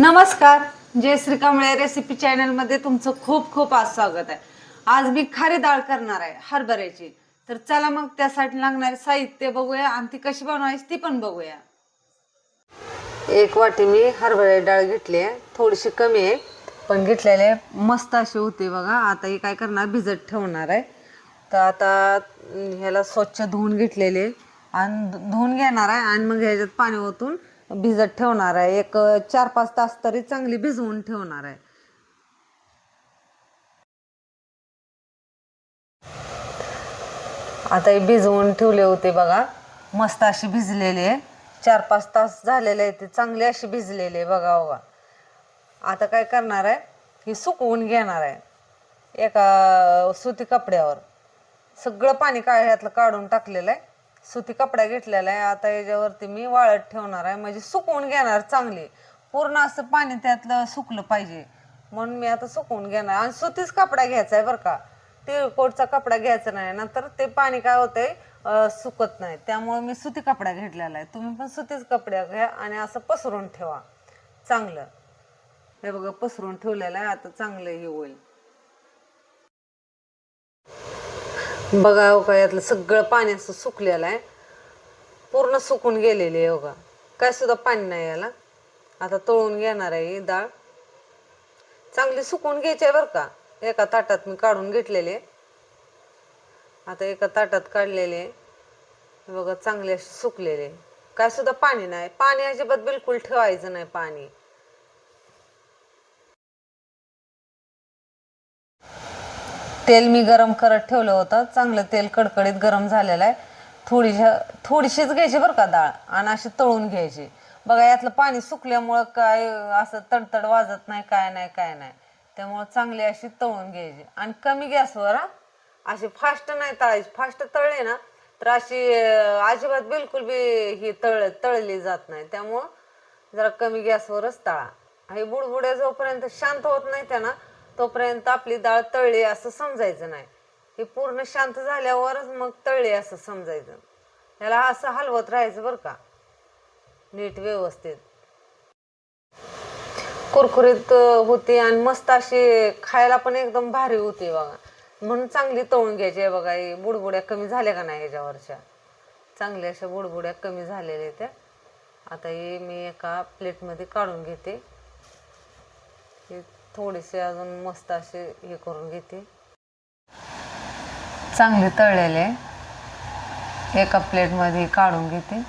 नमस्कार. जय श्री कांबळे रेसिपी चॅनलमध्ये तुमचं खूप खूप आज स्वागत आहे. आज मी खारी डाळ करणार आहे हरभऱ्याची. तर चला मग त्यासाठी लागणारे साहित्य बघूया आणि ती कशी बनवायची ती पण बघूया. एक वाटी मी हरभऱ्याची डाळ घेतली आहे थोडीशी कमी आहे पण घेतलेले मस्त अशी होती बघा. आता ही काय करणार भिजत ठेवणार आहे. तर आता ह्याला स्वच्छ धुवून घेतलेले आणि धुवून घेणार आहे आणि मग ह्याच्यात पाणी ओतून भिजत ठेवणार आहे. एक चार पाच तास तरी चांगली भिजवून ठेवणार आहे. आता हे भिजवून ठेवले होते बघा. मस्त अशी भिजलेली आहे. चार पाच तास झालेले आहे ते चांगली अशी भिजलेली आहे बघा बघा. आता काय करणार आहे? ही सुकवून घेणार आहे. एका सुती कपड्यावर. सगळं पाणी काय ह्यातलं काढून टाकलेलं आहे. सुती कपडा घेतलेला आहे. आता याच्यावरती मी वाळत ठेवणार आहे. म्हणजे सुकवून घेणार चांगली. पूर्ण असं पाणी त्यातलं सुकलं पाहिजे. म्हणून मी आता सुकवून घेणार. आणि सुतीच कपडा घ्यायचा आहे बरं का. तिळकोटचा कपडा घ्यायचा नाही. नंतर ते पाणी काय होतंय सुकत नाही. त्यामुळे मी सुती कपडा घेतलेला आहे. तुम्ही पण सुतीच कपड्या घ्या आणि असं पसरून ठेवा. चांगलं. हे बघा पसरून ठेवलेलं आहे. आता चांगलं हे होईल. बघा हो का यातलं सगळं पाणी असं सुकलेलं आहे. पूर्ण सुकून गेलेली आहे हो बघा काय सुद्धा पाणी नाही याला. आता तळून घेणार आहे डाळ. चांगली सुकून घ्यायची आहे बरं का. एका ताटात मी काढून घेतलेली आहे. आता एका ताटात काढलेले आहे. बघा चांगले असे सुकलेले आहे. काय सुद्धा पाणी नाही. पाणी अजिबात बिलकुल ठेवायचं नाही पाणी. तेल मी गरम करत ठेवलं होतं. चांगलं तेल कडकडीत गरम झालेलं आहे. थोडीशा थोडीशीच घ्यायची बरं का डाळ आणि अशी तळून घ्यायची. बघा यातलं पाणी सुकल्यामुळं काय असं तडतड वाजत नाही काय नाही काय नाही. त्यामुळं चांगली अशी तळून घ्यायची. आणि कमी गॅसवर हा अशी फास्ट नाही तळायची. फास्ट तळली ना तर अशी अजिबात बिलकुल बी ही तळ तळली जात नाही. त्यामुळं जरा कमी गॅसवरच तळा. हे बुडबुड्या जोपर्यंत शांत होत नाही त्यांना तोपर्यंत आपली डाळ तळली असं समजायचं नाही. हे पूर्ण शांत झाल्यावरच मग तळली असं समजायचं. याला असं हलवत राहायचं बरं का. नीट व्यवस्थित. कुरकुरीत होती आणि मस्त अशी खायला पण एकदम भारी होती बघा. म्हणून चांगली तळून घ्यायची आहे बघा. हे बुडबुड्या कमी झाल्या का नाही याच्यावरच्या चांगल्या अशा बुडबुड्या कमी झालेल्या त्या. आता हे मी एका प्लेटमध्ये काढून घेते. हे थोडेसे अजून मस्त असे हे करून घेते. चांगले तळलेले एका प्लेटमध्ये काढून घेते.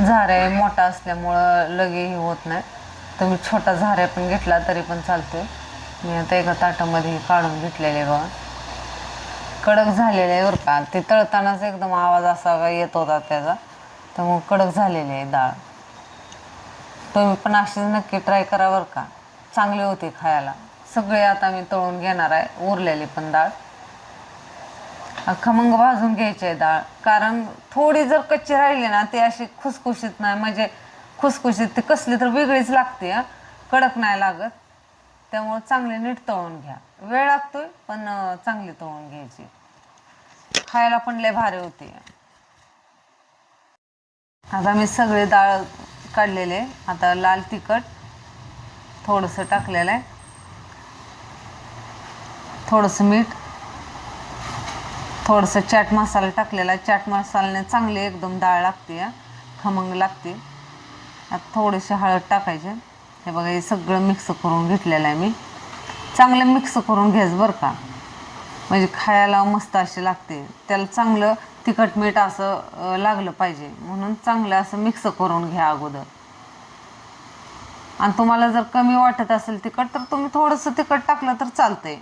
झारे मोठा असल्यामुळं लगे हे होत नाही. तुम्ही छोटा झाऱ्या पण घेतला तरी पण चालतोय. मी आता एका ताटामध्ये काढून घेतलेले बघा. कडक झालेले आहे बरं का. ते तळतानाच एकदम आवाज असा येत होता त्याचा. तर मग कडक झालेले आहे डाळ तुम्ही पण अशीच नक्की ट्राय करा बरं का. चांगली होती खायला. सगळे आता मी तळून घेणार आहे उरलेली पण डाळ. खमंग भाजून घ्यायची आहे डाळ. कारण थोडी जर कच्ची राहिली ना ती अशी खुसखुशीत नाही. म्हणजे खुसखुशीत ती कसली तर वेगळीच लागते कडक नाही लागत. त्यामुळं चांगली नीट तळून घ्या. वेळ लागतोय पण चांगली तळून घ्यायची. खायला पण लय भारी होती. आता मी सगळी डाळ काढलेले आता लाल तिखट थोडंसं टाकलेलं आहे. थोडंसं मीठ थोडंसं चाट मसाला टाकलेला आहे. चाट मसाल्याने चांगली एकदम डाळ लागते खमंग लागते. आता थोडेसे हळद टाकायचे. हे बघा हे सगळं मिक्स करून घेतलेलं आहे मी. चांगलं मिक्स करून घ्यायचं बरं का. म्हणजे खायला मस्त अशी लागते. त्याला चांगलं तिखट मीठ असं लागलं पाहिजे. म्हणून चांगलं असं मिक्स करून घ्या अगोदर. आणि तुम्हाला जर कमी वाटत असेल तिखट तर तुम्ही थोडंसं तिखट टाकलं तर चालतंय.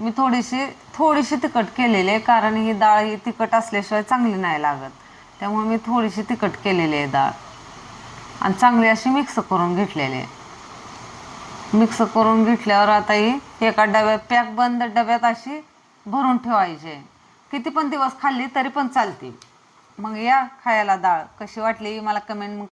मी थोडीशी थोडीशी तिखट केलेली आहे कारण ही डाळ ही तिखट असल्याशिवाय चांगली नाही लागत. त्यामुळे मी थोडीशी तिखट केलेली आहे डाळ. आणि चांगली अशी मिक्स करून घेतलेली आहे. मिक्स करून घेतल्यावर आता ही एका डब्यात पॅक बंद डब्यात अशी भरून ठेवायचे. किती पण दिवस खाल्ली तरी पण चालते. मग या खायला डाळ. कशी वाटली? मला कमेंट